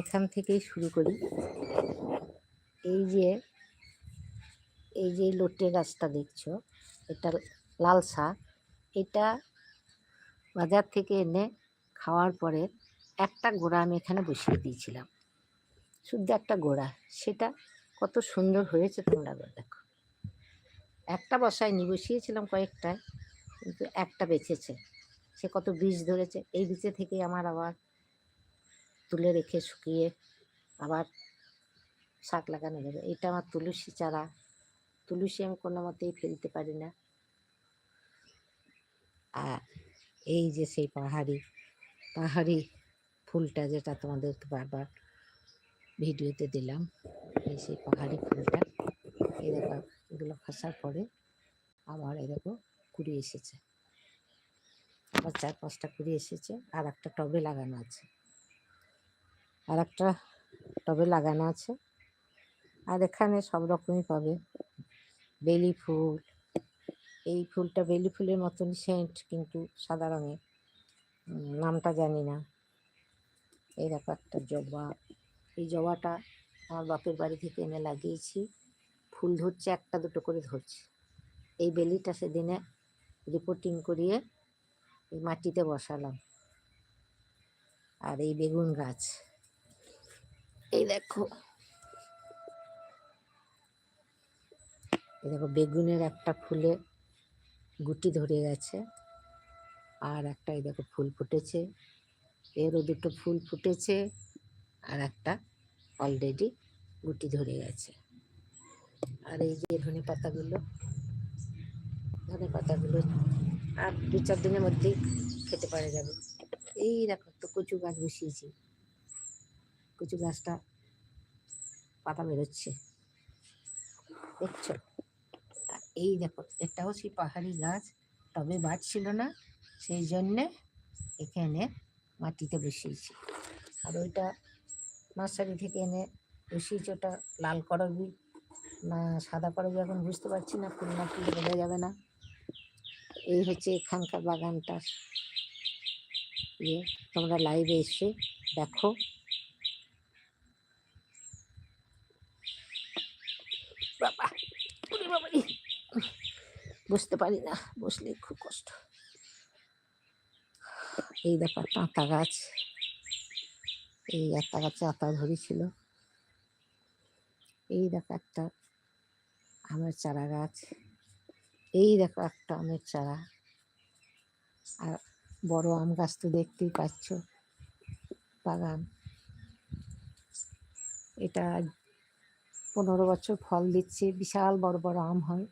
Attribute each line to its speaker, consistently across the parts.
Speaker 1: এখান থেকেই শুরু করি। এই যে এই যে লোটে গাছটা দেখছ, এটা লাল শাক। এটা বাজার থেকে এনে খাওয়ার পরে একটা গোড়া আমি এখানে বসিয়ে দিয়েছিলাম। শুদ্ধ একটা গোড়া। সেটা কত সুন্দর হয়েছে তোমরা দেখো। একটা বসায় বসায়নি বসিয়েছিলাম কয়েকটায় কিন্তু একটা বেঁচেছে। সে কত বীজ ধরেছে। এই বীজে থেকে আমার আবার তুলে রেখে শুকিয়ে আবার শাক লাগানো যাবে। এটা আমার তুলসী চারা। তুলসী আমি কোনো মতেই ফেলতে পারি না। আর এই যে সেই পাহাড়ি পাহাড়ি ফুলটা যেটা তোমাদের বারবার ভিডিওতে দিলাম, এই সেই পাহাড়ি ফুলটা, এই দেখো এগুলো খাসার পরে এই দেখো কুড়ি এসেছে। আবার চার পাঁচটা কুড়ি এসেছে, আর একটা টবে লাগানো আছে। আর একটা টবে লাগানো আছে। আর এখানে সব রকমই পাবে। বেলি ফুল, এই ফুলটা বেলি ফুলের মতন সেন্ট, কিন্তু সাদা রঙের। নামটা জানি না। এই দেখো একটা জবা। এই জবাটা আমার বাপের বাড়ি থেকে এনে লাগিয়েছি। ফুল ধরছে, একটা দুটো করে ধরছে। এই বেলিটা সেদিনে রিপোর্টিং করিয়ে এই মাটিতে বসালাম। আর এই বেগুন গাছ। এই দেখো। এই দেখো, বেগুনের একটা ফুলে গুটি ধরে গেছে আর একটা এই দেখো ফুল ফুটেছে। এরও দুটো ফুল ফুটেছে আর একটা অলরেডি গুটি ধরে গেছে। আর এই যে ধনে পাতাগুলো ধনে পাতাগুলো আর দু চার দিনের মধ্যেই খেতে পারা যাবে। এই দেখো তো কচু গাছ বসিয়েছি। কচু গাছটা পাতা বেরোচ্ছে। দেখছ? এই দেখো, এটাও সেই পাহাড়ি গাছ, তবে বাড়ছিল না, সেই জন্যে এখানে মাটিতে বসিয়েছি। আর ওইটা নার্সারি থেকে এনে বসিয়েছি, ওটা লাল করবি না সাদা করবি এখন বুঝতে পারছি না, ফুল না ফুল বোঝা যাবে না। এই হচ্ছে এখানকার বাগানটার ইয়ে। তোমরা লাইভে এসে দেখো। বুঝতে পারি না বসলে খুব কষ্ট। এই ব্যাপার আতা গাছ। এই আতা গাছে আতা ধরেছিল। এই দেখো একটা আমের চারা গাছ। এই দেখো একটা আমের চারা। আর বড় আম গাছ তো দেখতেই পাচ্ছ, বাগান। এটা পনেরো বছর ফল দিচ্ছে, বিশাল বড় বড় আম হয়।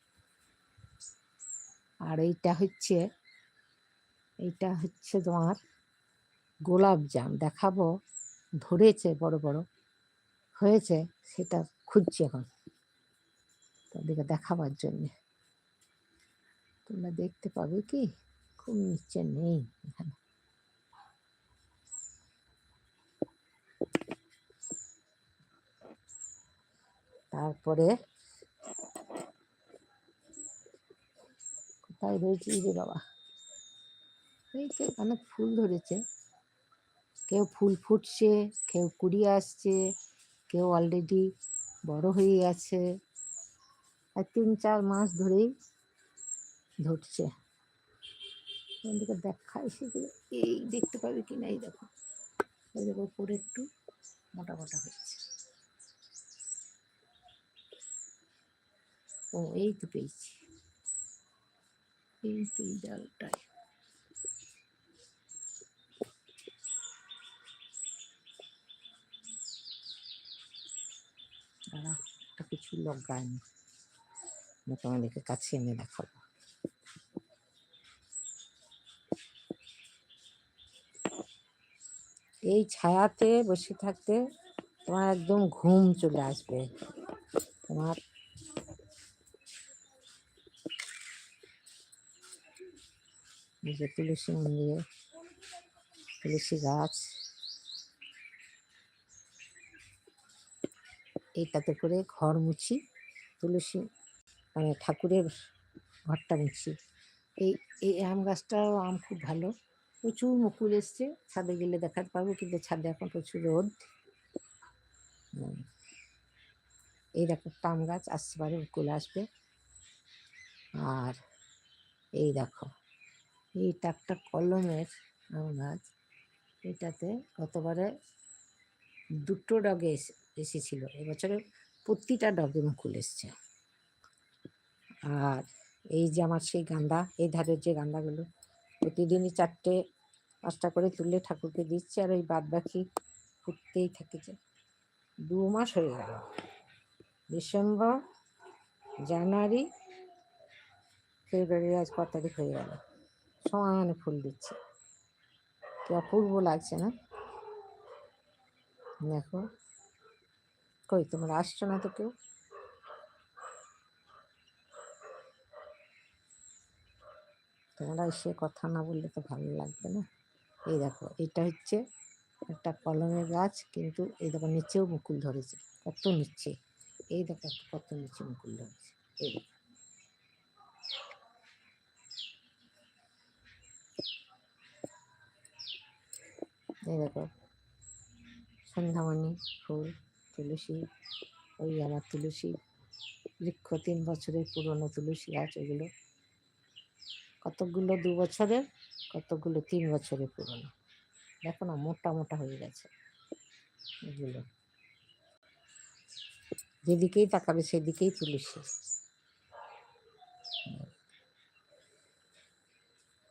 Speaker 1: আর এইটা হচ্ছে এইটা হচ্ছে তোমার গোলাপ জাম। দেখাবো, ধরেছে বড় বড়। হয়েছে, সেটা খুঁজছি এখন তাদেরকে দেখাবার জন্যে। তোমরা দেখতে পাবে কি? খুব নিচে নেই এখানে। তারপরে কোথায় রয়েছে রে বাবা। যে অনেক ফুল ধরেছে। কেউ ফুল ফুটছে, কেউ কুড়ি আসছে, কেউ অলরেডি বড় হয়ে গেছে। আর তিন চার মাস ধরেই ধরছে। এদিকে দেখাই সেগুলো। এই দেখতে পাবে কি না এই দেখো। এই দেখো, উপরে একটু মোটা মোটা হচ্ছে ও, এই তো পেয়েছি। এই তো এই ডালটাই দাঁড়া, একটা কিছু তোমাদেরকে কাছে এনে দেখাবো। এই ছায়াতে বসে থাকতে তোমার একদম ঘুম চলে আসবে। তোমার যে তুলসী মন্দিরে, তুলসী গাছ। এইটাতে করে ঘর মুছি, তুলসী মানে ঠাকুরের ঘরটা মুছি। এই এই আম গাছটাও আম খুব ভালো। প্রচুর মুকুল এসছে, ছাদে গেলে দেখাতে পারব কিন্তু ছাদে এখন প্রচুর রোদ। হুম। এই দেখো একটা আম গাছ আসতে পারে মুকুল আসবে। আর এই দেখো। এইটা একটা কলমের আম এটাতে গতবারে দুটো ডগে এসেছিল। এবছরে প্রতিটা ডগে মুকুল এসছে। আর এই যে আমার সেই গান্দা, এই ধারের যে গান্দাগুলো প্রতিদিনই চারটে, পাঁচটা করে তুলে ঠাকুরকে দিচ্ছে, আর ওই বাদ বাকি ফুটতেই থেকেছে দু মাস হয়ে গেল। ডিসেম্বর, জানুয়ারি, ফেব্রুয়ারি আজ কত তারিখ হয়ে গেল। সমানে ফুল দিচ্ছে। কি অপূর্ব লাগছে না? দেখো। কই, তোমরা আসছো না তো কেউ? তোমরা এসে কথা না বললে তো ভালো লাগবে না। এই দেখো, এটা হচ্ছে একটা কলমের গাছ, কিন্তু এই দেখো, নিচেও মুকুল ধরেছে। কত নিচে? এই দেখো, কত নিচে মুকুল ধরেছে। এই দেখো। এই দেখো। সন্ধ্যামণি, ফুল, তুলসী, ওই আমার তুলসী, বৃক্ষ, তিন বছরের পুরনো তুলসী গাছ ওগুলো কতগুলো দু বছরের? কতগুলো তিন বছরের পুরনো। দেখো না, মোটা মোটা হয়ে গেছে এগুলো। যেদিকেই তাকাবে সেদিকেই তুলসী।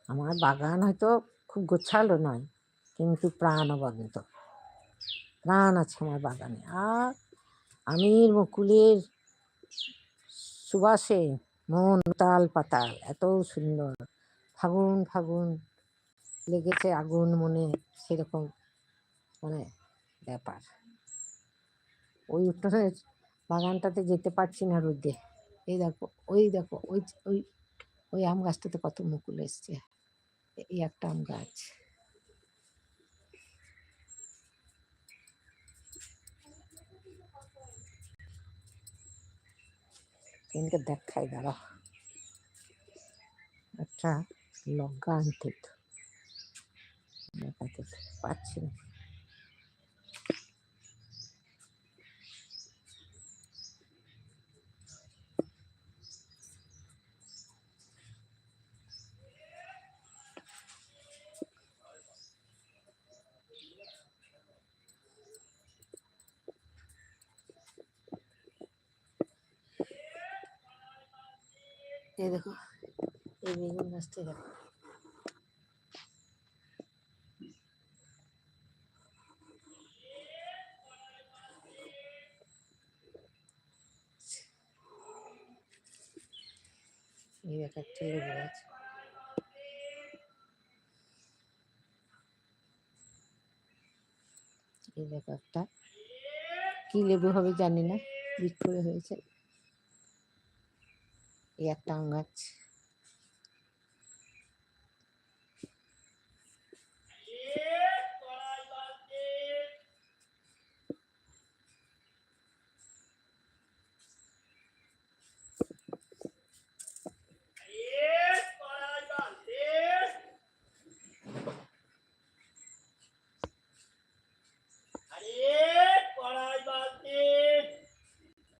Speaker 1: আমার বাগান হয়তো খুব গোছালো নয়। কিন্তু প্রাণ প্রাণবন্ত প্রাণ আছে আমার বাগানে। আর আমির মুকুলের সুবাসে মন তাল পাতাল, এত সুন্দর। ফাগুন ফাগুন লেগেছে আগুন মনে, সেরকম মানে ব্যাপার। ওই উঠোনের বাগানটাতে যেতে পারছি না রোদে। এই দেখো, ওই দেখো, ওই ওই ওই আম গাছটাতে কত মুকুল এসছে। এই একটা আম গাছ। কিন্তু দেখাই দাঁড়া একটা লঙ্কা আনতে। পাচ্ছি না। এই দেখো, এই বেগুন গাছটা দেখো। এই একটা কি লেবু হবে জানি না বিট করে হয়েছে। এই একটা আম গাছ